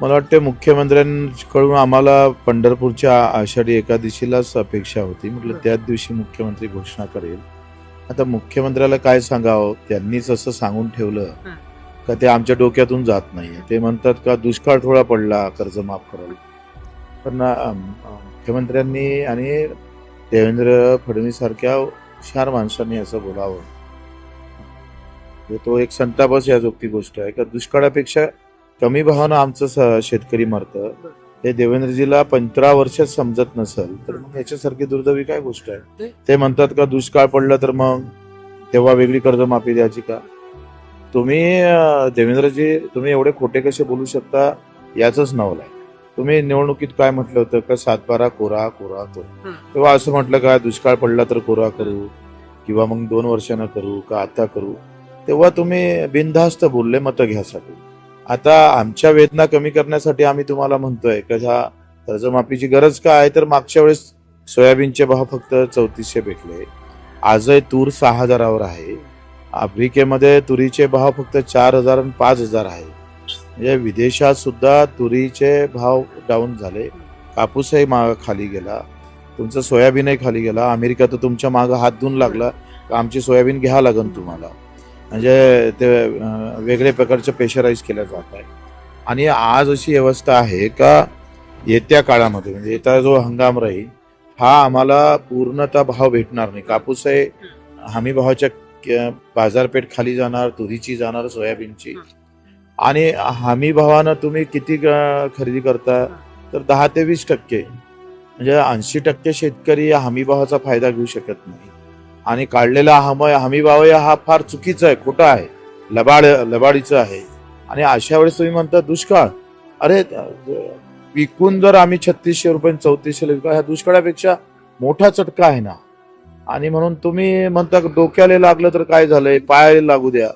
मला वाटते मुख्यमंत्र्यांकडून आम्हाला पंढरपूरच्या आषाढी एकादशीलाच अपेक्षा होती. म्हटलं त्याच दिवशी मुख्यमंत्री घोषणा करेल. आता मुख्यमंत्र्याला काय सांगावं? त्यांनीच असं सांगून ठेवलं. का ते आमच्या डोक्यातून जात नाहीये. ते म्हणतात का दुष्काळ थोडा पडला कर्ज माफ करायला पण मुख्यमंत्र्यांनी आणि देवेंद्र फडणवीस सारख्या हुशार माणसांनी असं बोलावं. तो एक संतापच या जोगती गोष्ट आहे. का दुष्काळापेक्षा कमी भावानं आमचं स- शेतकरी मरतं. हे देवेंद्रजीला पंधरा वर्षात समजत नसेल तर मग याच्यासारखी दुर्दैवी काय गोष्ट आहे? ते- म्हणतात का दुष्काळ पडलं तर मग तेव्हा वेगळी कर्जमाफी द्यायची का? तुम्ही अं, देवेंद्रजी तुम्ही एवढे खोटे कसे बोलू शकता याच नवल आहे तुम्ही निवडणुकीत काय म्हटलं होतं का सातबारा कोरा कोरा कोरा. तेव्हा असं म्हटलं का दुष्काळ पडला तर कोरा करू किंवा मग दोन वर्षानं करू का आता करू? तेव्हा तुम्ही बिनधास्त बोलले मतं घ्यासाठी. आता आमच्या वेदना कमी करण्यासाठी आम्ही तुम्हाला म्हणतोय का ह्या कर्जमाफीची गरज काय? आहे तर मागच्या वेळेस सोयाबीनचे भाव फक्त चौतीसशे भेटले आजही तूर सहा हजारावर आहे. आफ्रिकेमध्ये तुरीचे भाव फक्त चार हजार आणि पाच हजार आहे. म्हणजे विदेशात सुद्धा तुरीचे भाव डाऊन झाले. कापूसही माग खाली गेला. तुमचं सोयाबीनही खाली गेला. अमेरिका तर तुमच्या मागं हात धुवून लागला. का आमची सोयाबीन घ्या लागन तुम्हाला. म्हणजे ते वेगळे प्रकारचे प्रेशराईज केल्या जात आहे. आणि आज अशी व्यवस्था आहे का येत्या काळामध्ये म्हणजे येत्या जो हंगाम राहील हा आम्हाला पूर्णतः भाव भेटणार नाही. कापूस आहे हमी भावाच्या बाजारपेठ खाली जाणार तुरीची जाणार सोयाबीनची. आणि हमी भावानं तुम्ही किती खरेदी करता? तर दहा ते वीस टक्के. म्हणजे ऐंशी टक्के शेतकरी या हमी भावाचा फायदा घेऊ शकत नाही. आणि काढलेला हम हमीभाव या हा फार चुकीचा आहे. खोटा आहे. लबाड लबाडीचं आहे. आणि अशा वेळेस तुम्ही म्हणता दुष्काळ. अरे विकून जर आम्ही छत्तीसशे रुपये चौतीसशे विका ह्या दुष्काळापेक्षा मोठा चटका आहे ना. आणि म्हणून तुम्ही म्हणता डोक्याला लागलं तर काय झालंय? पायाला लागू द्या.